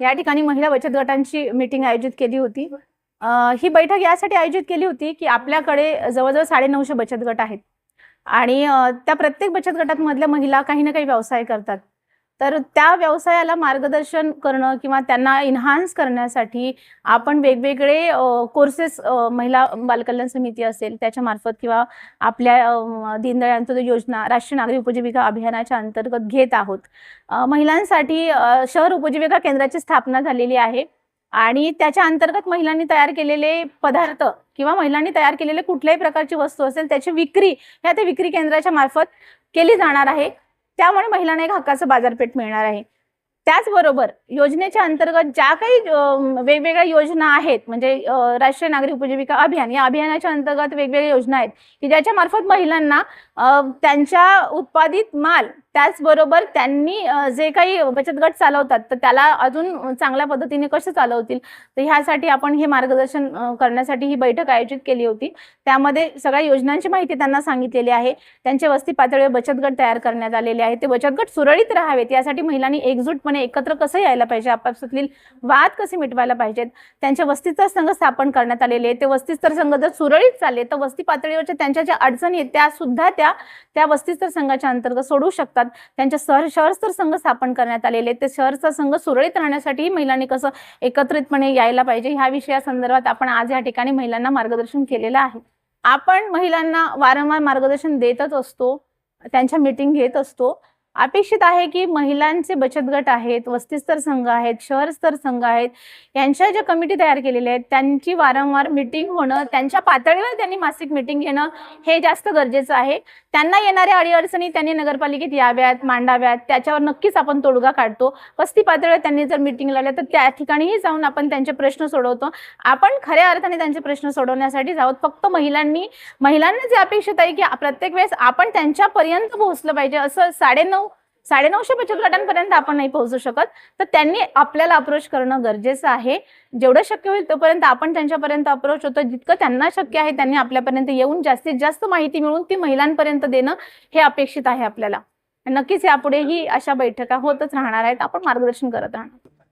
या ठिकाणी महिला बचत गटांची मीटिंग आयोजित केली होती. ही बैठक यासाठी आयोजित केली होती की आपल्याकडे जवळजवळ साडेनऊशे बचत गट आहेत. आणि त्या प्रत्येक बचत गटांमधल्या महिला काही ना काही व्यवसाय करतात. तर त्या व्यवसायाला मार्गदर्शन करणं किंवा त्यांना इन्हान्स करण्यासाठी आपण वेगवेगळे कोर्सेस महिला बालकल्याण समिती असेल त्याच्यामार्फत किंवा आपल्या दीनदयाळ अंत्योदय योजना राष्ट्रीय नागरी उपजीविका अभियानाच्या अंतर्गत घेत आहोत. महिलांसाठी शहर उपजीविका केंद्राची स्थापना झालेली आहे आणि त्याच्या अंतर्गत महिलांनी तयार केलेले पदार्थ किंवा महिलांनी तयार केलेले कुठल्याही प्रकारची वस्तू असेल त्याची विक्री ह्या त्या विक्री केंद्राच्या मार्फत केली जाणार आहे. त्यामुळे महिलांना एक हक्काचं बाजारपेठ मिळणार आहे. त्याचबरोबर योजनेच्या अंतर्गत ज्या काही वेगवेगळ्या योजना आहेत म्हणजे राष्ट्रीय नागरिक उपजीविका अभियान या अभियानाच्या अंतर्गत वेगवेगळ्या योजना आहेत की ज्याच्या मार्फत महिलांना त्यांच्या उत्पादित माल त्याचबरोबर त्यांनी जे काही बचत गट चालवतात तर त्याला अजून चांगल्या पद्धतीने कसे चालवतील? तर ह्यासाठी आपण हे मार्गदर्शन करण्यासाठी ही बैठक आयोजित केली होती. त्यामध्ये सगळ्या योजनांची माहिती त्यांना सांगितलेली आहे. त्यांच्या वस्ती पातळीवर बचत गट तयार करण्यात आलेले आहे ते बचत गट सुरळीत राहावेत यासाठी महिलांनी एकजूटपणे एकत्र कसं यायला पाहिजे? आपापसातील वाद कसे मिटवायला पाहिजेत? त्यांच्या वस्तीचा संघ स्थापन करण्यात आलेले आहे ते वस्तीस्तर संघ जर सुरळीत चालले तर वस्ती पातळीवरच्या त्यांच्या ज्या अडचणी आहेत त्या सुद्धा त्या त्या वस्तीस्तर संघाच्या अंतर्गत सोडवू शकतात. त्यांच्या शहर शहरस्तर संघ स्थापन करण्यात आलेले आहेत. ते शहरचा संघ सुरळीत राहण्यासाठी महिलांनी कसं एकत्रितपणे यायला पाहिजे ह्या विषयासंदर्भात आपण आज या ठिकाणी महिलांना मार्गदर्शन केलेलं आहे. आपण महिलांना वारंवार मार्गदर्शन देतच असतो त्यांच्या मीटिंग घेत असतो. अपेक्षित आहे की महिलांचे बचत गट आहेत वस्तीस्तर संघ आहेत शहरस्तर संघ आहेत यांच्या ज्या कमिटी तयार केलेल्या आहेत त्यांची वारंवार मिटिंग होणं त्यांच्या पातळीवर त्यांनी मासिक मिटिंग घेणं हे जास्त गरजेचं आहे. त्यांना येणाऱ्या अडीअडचणी त्यांनी नगरपालिकेत याव्यात मांडाव्यात त्याच्यावर नक्कीच आपण तोडगा काढतो. वस्ती पातळीवर त्यांनी जर मिटिंग लावल्या तर त्या ठिकाणीही जाऊन आपण त्यांचे प्रश्न सोडवतो. आपण खऱ्या अर्थाने त्यांचे प्रश्न सोडवण्यासाठी जाऊत फक्त महिलांनी महिलांना जे अपेक्षित आहे की प्रत्येक वेळेस आपण त्यांच्यापर्यंत पोहोचलं पाहिजे असं साडेनऊ साडेनऊशे बचत गटांपर्यंत आपण नाही पोहोचू शकत. तर त्यांनी आपल्याला अप्रोच करणं गरजेचं आहे. जेवढं शक्य होईल तोपर्यंत आपण त्यांच्यापर्यंत अप्रोच होतो. जितकं त्यांना शक्य आहे त्यांनी आपल्यापर्यंत येऊन जास्तीत जास्त माहिती मिळून ती महिलांपर्यंत देणं हे अपेक्षित आहे आपल्याला. नक्कीच यापुढेही अशा बैठका होतच राहणार आहेत. आपण मार्गदर्शन करत राहणार.